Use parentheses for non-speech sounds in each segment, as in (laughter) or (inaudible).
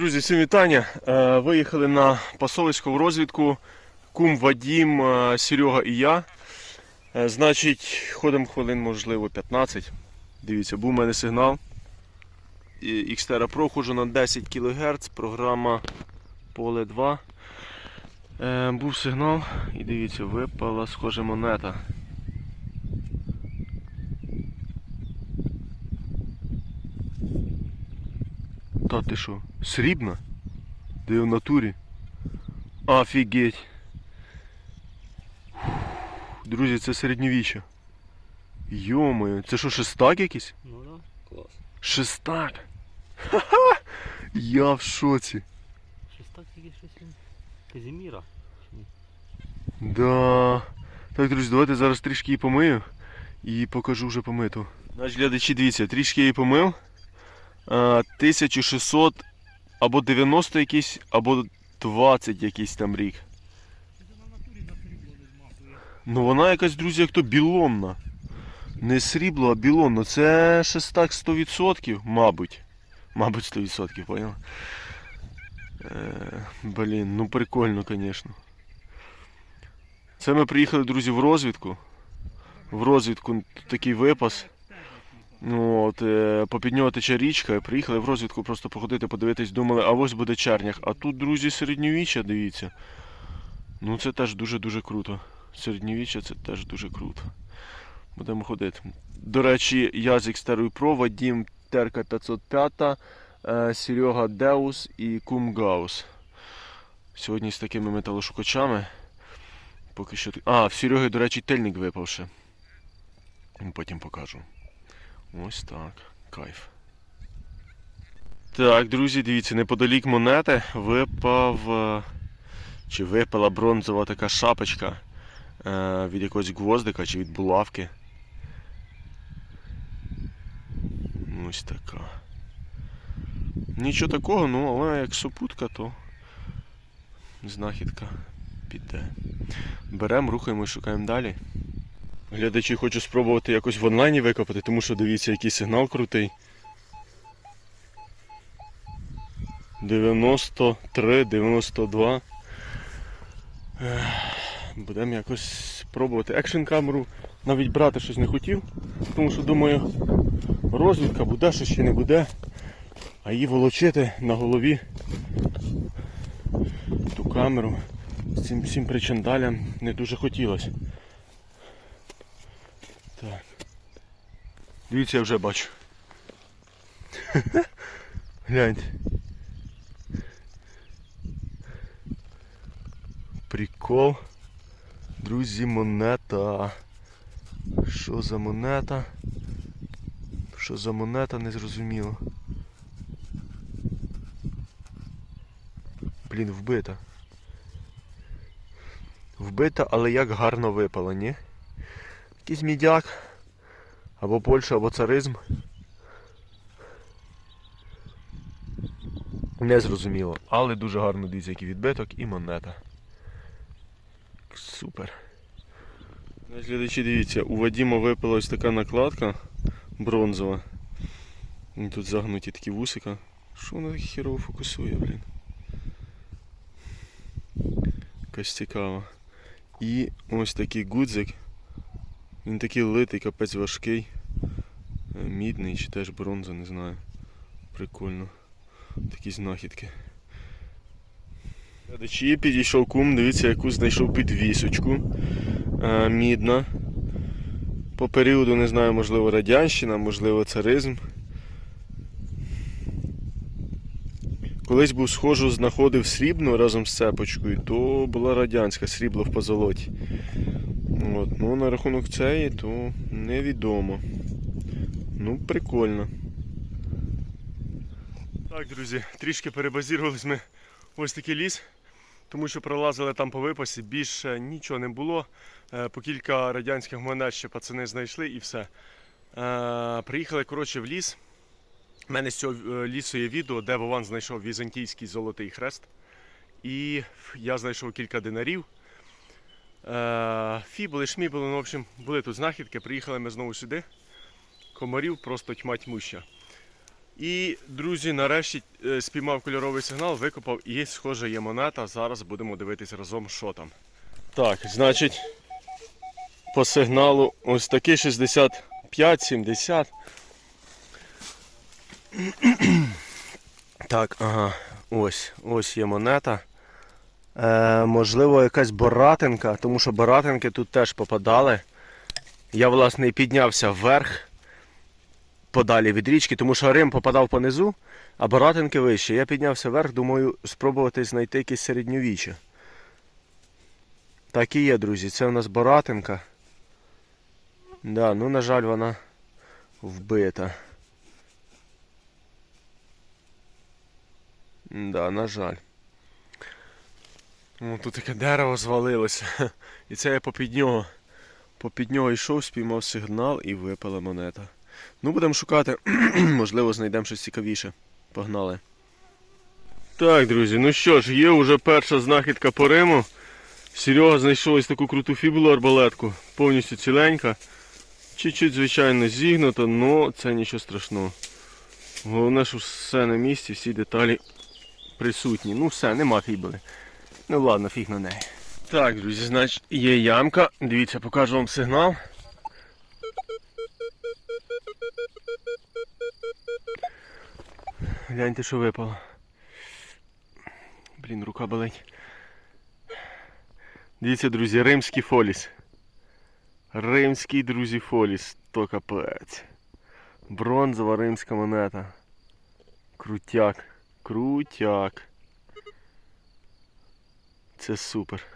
Друзі, всім вітання. Е, Виїхали на посольську розвідку. Кум Вадім, е, Серега і я. Е, Значить, ходимо хвилин, можливо, 15. Дивіться, був у мене сигнал. Xterra Pro ходжу на 10 кГц, програма Поле 2. Е, Був сигнал і дивіться, випала схоже монета. Та ти що, срібна? Де в натурі? Офігеть. Друзі, це середньовіччя. Йомою, це що, шестак якийсь? Ну да, клас. Шестак. Ха-ха! Я в шоці. Щось так тільки щось він. Казіміра. Да. Так, друзі, давайте зараз трішки її помию і покажу вже помиту. Значить, глядачі, дивіться, трішки її помив. А, 1600 або 90 якийсь, або 20 якийсь там рік. Ну вона якась, друзі, як то білонна. Не срібло, а білонно. Це шестак 100%, мабуть. Мабуть, 100%, понял? Е, блін, ну прикольно, звісно. Це ми приїхали, друзі, в розвідку. В розвідку такий випас. Ну, от, е, попід нього тече річка. Приїхали в розвідку просто походити, подивитись, думали, а ось буде чернях. А тут, друзі, середньовіччя, дивіться. Ну це теж дуже-дуже круто. Середньовіччя це теж дуже круто. Будемо ходити. До речі, я з Xterra Pro, Вадім Терка 505, е, Серега Деус і Кум Гаус. Сьогодні з такими металошукачами. Поки що. А, в Сереги, до речі, тельник випав ще. Потім покажу. Ось так. Кайф. Так, друзі, дивіться, неподалік монети випав. е, Чи випала бронзова така шапочка е, від якогось гвоздика чи від булавки. Ось така. Нічого такого, ну, але як супутка, то знахідка піде. Беремо, рухаємо і шукаємо далі. Глядачі хочу спробувати якось в онлайні викопати, тому що дивіться, який сигнал крутий. 93, 92. Будемо якось пробувати. Екшн камеру навіть брати щось не хотів, тому що думаю, розвідка буде, що ще не буде. А її волочити на голові ту камеру з цим всім причандалям не дуже хотілося. Так. Дивіться, я вже бачу. Гляньте. Прикол. Друзі, монета. Що за монета? Що за монета, не зрозуміло. Блін, вбита. Вбита, але як гарно випала, ні? Якийсь мідяк. Або Польща, або царизм. Не зрозуміло. Але дуже гарно дивіться, який відбиток і монета. Супер. Глядачі, дивіться, у Вадіма випала ось така накладка бронзова. Тут загнуті такі вусика. Що воно так херово фокусує, блін? Якась цікава. І ось такий гудзик. Він такий литий, капець важкий. Е, Мідний чи теж бронза, не знаю. Прикольно. Такі знахідки. Глядачі підійшов кум, дивіться, яку знайшов підвісочку. Е, мідна. По періоду, не знаю, можливо, радянщина, можливо, царизм. Колись був схожу, знаходив срібну разом з цепочкою, то була радянська срібло в позолоті. От, ну, на рахунок цієї, то невідомо. Ну, прикольно. Так, друзі, трішки перебазірувались ми ось такий ліс, тому що пролазили там по випасі, більше нічого не було. Е, По кілька радянських монет ще пацани знайшли і все. Е, Приїхали коротше, в ліс. У мене з цього е, лісу є відео, де Вован знайшов візантійський золотий хрест. І я знайшов кілька динарів. Е, Фібули, шмібули, ну, в общем, були тут знахідки. Приїхали ми знову сюди. Комарів просто тьма тьмуща. І, друзі, нарешті е, спіймав кольоровий сигнал, викопав і є, схоже, є монета. Зараз будемо дивитися разом, що там. Так, значить, по сигналу ось такий 65-70. Так, ага, ось, ось є монета. Е, можливо, якась боратинка, тому що боратинки тут теж попадали. Я, власне, і піднявся вверх подалі від річки, тому що Рим попадав понизу, а боратинки вище. Я піднявся вверх, думаю, спробувати знайти якесь середньовіччя. Так і є, друзі. Це у нас боратинка. Да, ну, на жаль, вона вбита. Да, на жаль. О, тут таке дерево звалилося. І це я попід нього. Попід нього йшов, спіймав сигнал і випала монета. Ну, будемо шукати. (clears throat) Можливо, знайдемо щось цікавіше. Погнали. Так, друзі, ну що ж, є вже перша знахідка по Риму. Серега знайшов ось таку круту фібулу арбалетку, повністю ціленька. Чуть-чуть, звичайно, зігнута, але це нічого страшного. Головне, що все на місці, всі деталі присутні. Ну все, нема фібули. Ну ладно, фіг на неї. Так, друзі, значить є ямка. Дивіться, покажу вам сигнал. Гляньте, що випало. Блін, рука болить. Дивіться, друзі, римський фоліс. Римський, друзі, фоліс. То капець. Бронзова римська монета. Крутяк. Крутяк. Це супер.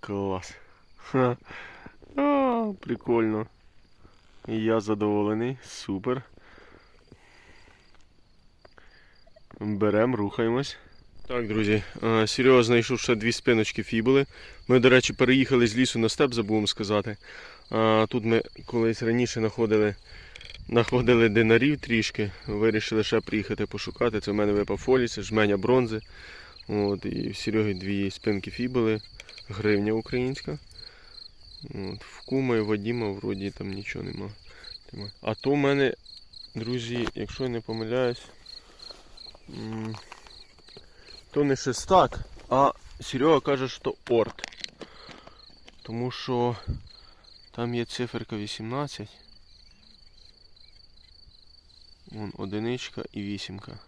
Клас. Ха. А, прикольно. Я задоволений. Супер. Берем, рухаємось. Так, друзі, Серега знайшов ще дві спиночки фібули. Ми, до речі, переїхали з лісу на степ, забув вам сказати. Тут ми колись раніше знаходили, знаходили динарів трішки. Вирішили ще приїхати пошукати. Це в мене випав фоліс, жменя бронзи. От, і в Сереги дві спинки фібули, гривня українська. От, в кума і Вадіма вроді там нічого. Нема. А то в мене, друзі, якщо я не помиляюсь, то не шестак, а Серега каже, що орт. Тому що там є циферка 18. Вон одиничка і вісімка.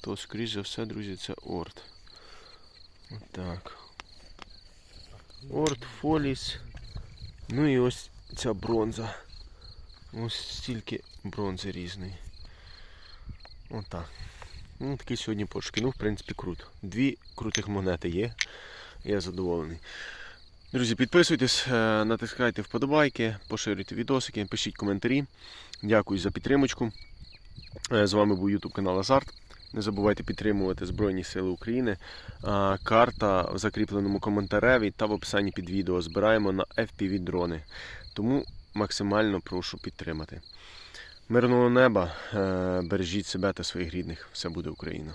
То скоріш за все, друзі, це орт. Отак. Орт, фоліс. Ну і ось ця бронза. Ось стільки бронзи різної. Отак. Ну, такий сьогодні пошуки. Ну, в принципі, круто. Дві крутих монети є. Я задоволений. Друзі, підписуйтесь, е, натискайте вподобайки, поширюйте відосики, пишіть коментарі. Дякую за підтримочку. Е, З вами був YouTube канал Азарт. Не забувайте підтримувати Збройні Сили України. Карта в закріпленому коментареві та в описанні під відео збираємо на FPV дрони. Тому максимально прошу підтримати. Мирного неба, е, бережіть себе та своїх рідних. Все буде Україна.